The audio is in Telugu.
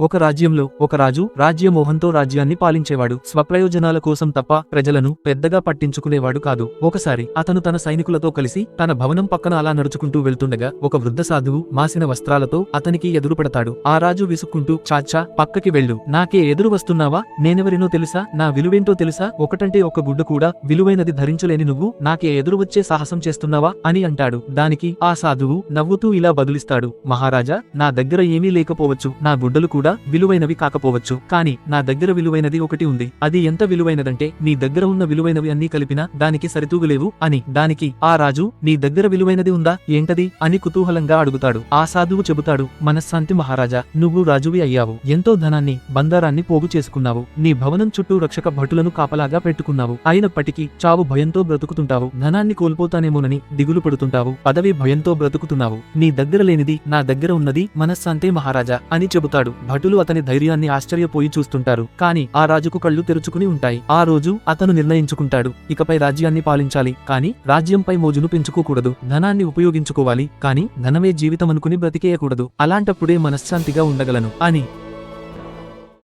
ఒక రాజ్యంలో ఒక రాజు రాజ్యమోహంతో రాజ్యాన్ని పాలించేవాడు. స్వప్రయోజనాల కోసం తప్ప ప్రజలను పెద్దగా పట్టించుకునేవాడు కాదు. ఒకసారి అతను తన సైనికులతో కలిసి తన భవనం పక్కన అలా నడుచుకుంటూ వెళ్తుండగా ఒక వృద్ధ సాధువు మాసిన వస్త్రాలతో అతనికి ఎదురుపడతాడు. ఆ రాజు విసుక్కుంటూ చాచా పక్కకి వెళ్ళు. నాకే ఎదురు వస్తున్నావా? నేనెవరినో తెలుసా? నా విలువేంటో తెలుసా? ఒకటంటే ఒక గుడ్డ కూడా విలువైనది ధరించలేని నువ్వు నాకే ఎదురు వచ్చే సాహసం చేస్తున్నావా? అని అంటాడు. దానికి ఆ సాధువు నవ్వుతూ ఇలా బదులిస్తాడు. మహారాజా నా దగ్గర ఏమీ లేకపోవచ్చు. నా గుడ్డలు కూడా విలువైనవి కాకపోవచ్చు. కానీ నా దగ్గర విలువైనది ఒకటి ఉంది. అది ఎంత విలువైనదంటే నీ దగ్గర ఉన్న విలువైనవి అన్నీ కలిపినా దానికి సరితూగులేవు అని. దానికి ఆ రాజు నీ దగ్గర విలువైనది ఉందా? ఏంటది? అని కుతూహలంగా అడుగుతాడు. ఆ సాధువు చెబుతాడు మనశ్శాంతి మహారాజా నువ్వు రాజువి అయ్యావు. ఎంతో ధనాన్ని బందారాన్ని పోగు చేసుకున్నావు. నీ భవనం చుట్టూ రక్షక భటులను కాపలాగా పెట్టుకున్నావు. అయినప్పటికీ చావు భయంతో బ్రతుకుతుంటావు. ధనాన్ని కోల్పోతానేమోనని దిగులు పడుతుంటావు. పదవి భయంతో బ్రతుకుతున్నావు. నీ దగ్గర లేనిది నా దగ్గర ఉన్నది మనశ్శాంతే మహారాజా అని చెబుతాడు భటులు అతని ధైర్యాన్ని ఆశ్చర్యపోయి చూస్తుంటారు. కాని ఆ రాజుకు కళ్ళు తెరుచుకుని ఉంటాయి. ఆ రోజు అతను నిర్ణయించుకుంటాడు. ఇకపై రాజ్యాన్ని పాలించాలి. కాని రాజ్యంపై మోజును పెంచుకోకూడదు. ధనాన్ని ఉపయోగించుకోవాలి. కాని ధనమే జీవితం అనుకుని బ్రతికేయకూడదు. అలాంటప్పుడే మనశ్శాంతిగా ఉండగలను. అని